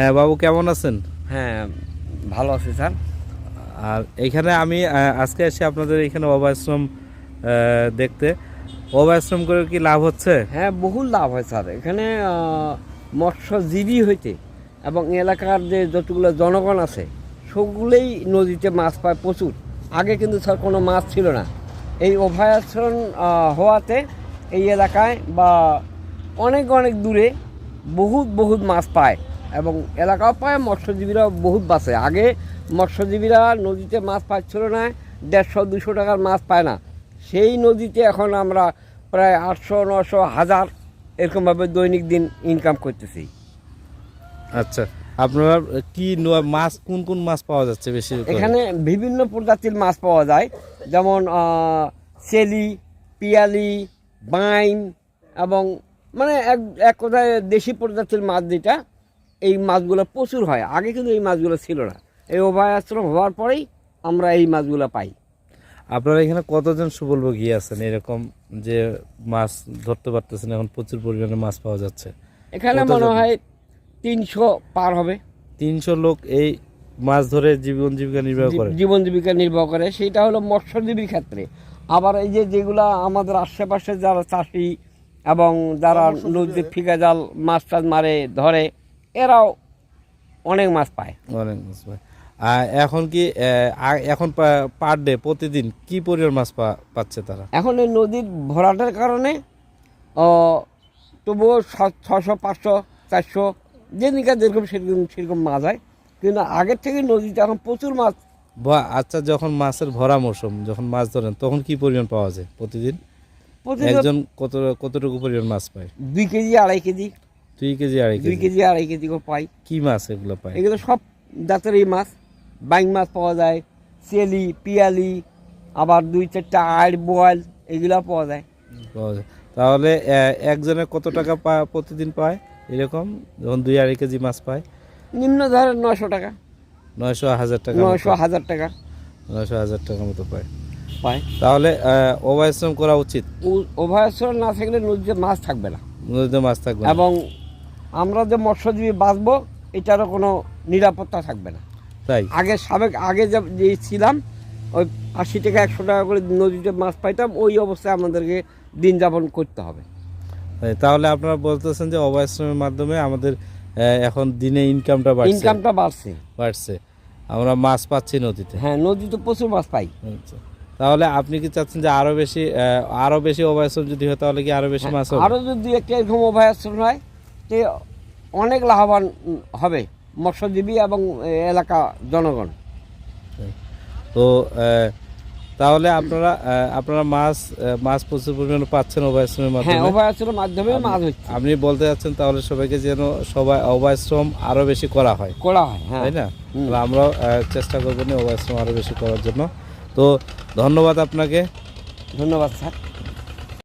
হ্যাঁ বাবু কেমন আছেন? হ্যাঁ ভালো আছি স্যার। আর এইখানে আমি আজকে এসে আপনাদের এখানে অবাশ্রম দেখতে। অবাশ্রম করে কি লাভ হচ্ছে? হ্যাঁ বহু লাভ হয় স্যার। এখানে মৎস্যজীবী হইতে এবং এলাকার যে যতগুলো জনগণ আছে সবগুলোই নদীতে মাছ পায় প্রচুর। আগে কিন্তু স্যার কোনো মাছ ছিল না। এই অভয়াশ্রম হওয়াতে এই এলাকায় বা অনেক অনেক দূরে বহুত বহুত মাছ পায়। এবং এলাকাও পায় মৎস্যজীবীরাও বহুত বাঁচে। আগে মৎস্যজীবীরা নদীতে মাছ পাচ্ছিল না দেড়শো দুশো টাকার মাছ পায় না। সেই নদীতে এখন আমরা প্রায় আটশো নশো হাজার এরকমভাবে দৈনিক দিন ইনকাম করতেছি। আচ্ছা আপনারা কি মাছ কোন কোন মাছ পাওয়া যাচ্ছে বেশি এখানে বিভিন্ন প্রজাতির মাছ পাওয়া যায় যেমন চেলি পিয়ালি বাইন এবং মানে এক এক কথায় দেশি প্রজাতির মাছ যেটা এই মাছগুলো প্রচুর হয়। আগে কিন্তু এই মাছগুলো ছিল না। এই অভয় আশ্রম হওয়ার পরেই আমরা এই মাছগুলো পাই। আপনারা এখানে কতজন সুবলভোগী আছেন? এরকম যে মাছ ধরতে পারতেছেন এখন প্রচুর পরিমাণে মাছ পাওয়া যাচ্ছে। এখানে মনে হয় তিনশো পার হবে। তিনশো লোক এই মাছ ধরে জীবন জীবিকা নির্বাহ করে? জীবন জীবিকা নির্বাহ করে। সেটা হলো মৎস্যজীবীর ক্ষেত্রে। আবার এই যে যেগুলা আমাদের আশেপাশে যারা চাষি এবং যারা নদীতে ফিকা জাল মাছ টাছ মারে ধরে এরাও অনেক মাছ পায়। অনেক মাছ পায়। আর এখন কি এখন পার ডে প্রতিদিন কি পরিমাণ মাছ পাচ্ছে তারা? এখন এই নদীর ভরাটের কারণে তবুও ছশো পাঁচশো চারশো যেদিনকার যেরকম সেরকম সেরকম মাছ হয়। কিন্তু আগের থেকে নদীতে এখন প্রচুর মাছ। আচ্ছা যখন মাছের ভরা মৌসুম যখন মাছ ধরেন তখন কি পরিমাণ পাওয়া যায় প্রতিদিন? প্রতিদিন একজন কত কতটুকু পরিমাণ মাছ পায়? দুই কেজি আড়াই কেজি। দুই কেজি আড়াই দুই কেজি। আড়াই কেজি করে পাই। কি মাছ এগুলো পায়? এগুলো সব জাতের এই মাছ। বাইং মাছ পাওয়া যায় চেলি পিয়ালি আবার দুই চারটা আড় বোয়াল এগুলো পাওয়া যায়। পাওয়া যায়। তাহলে আহ, একজনের কত টাকা প্রতিদিন পায় এরকম? যখন দুই আড়াই কেজি মাছ পায়। নিম্ন ধরেন নশো টাকা। নয়শো হাজার টাকা নয়শো হাজার টাকা। নয়শো হাজার টাকার মতো পায়। পায়। তাহলে অবাশ্রম করা উচিত? অভয়াশ্রম না থাকলে নদীতে মাছ থাকবে না। নদীতে মাছ থাকবে। এবং আমরা যে মৎস্যজীবী বাঁচবো এটারও কোনো নিরাপত্তা থাকবে না। তাই? আগে সাবেক আগে যে ছিলাম ওই আশি টাকা একশো টাকা করে নদীতে মাছ পাইতাম ওই অবস্থায় আমাদেরকে দিন যাপন করতে হবে। তাহলে আপনারা বলতেছেন যে অবাশ্রমের মাধ্যমে আমাদের এখন দিনে ইনকামটা বাড়ছে। ইনকামটা বাড়ছে। বাড়ছে। আমরা মাছ পাচ্ছি নদীতে। হ্যাঁ নদীতে প্রচুর মাছ পাই। আচ্ছা। তাহলে আপনি কি চাচ্ছেন যে আরও বেশি আরও বেশি অবাশ্রম যদি হয় তাহলে কি আরও বেশি মাছ হবে? আরও যদি একটা এরকম অভয়াশ্রম হয় অনেক লাভবান হবে মৎস্যজীবী এবং এলাকা জনগণ। তো তাহলে আপনারা আপনারা মাছ মাছ প্রচুর পরিমাণে পাচ্ছেন অবাশ্রমের হ্যাঁ মাধ্যমে। অভয়াশ্রমের মাধ্যমে মাছ হচ্ছে। আপনি বলতে যাচ্ছেন তাহলে সবাইকে যেন সবাই অবাশ্রম আরও বেশি করা হয়। করা হয় হ্যাঁ। তাই না? আমরাও চেষ্টা করব না অবাশ্রম আরও বেশি করার জন্য। তো ধন্যবাদ আপনাকে। ধন্যবাদ স্যার।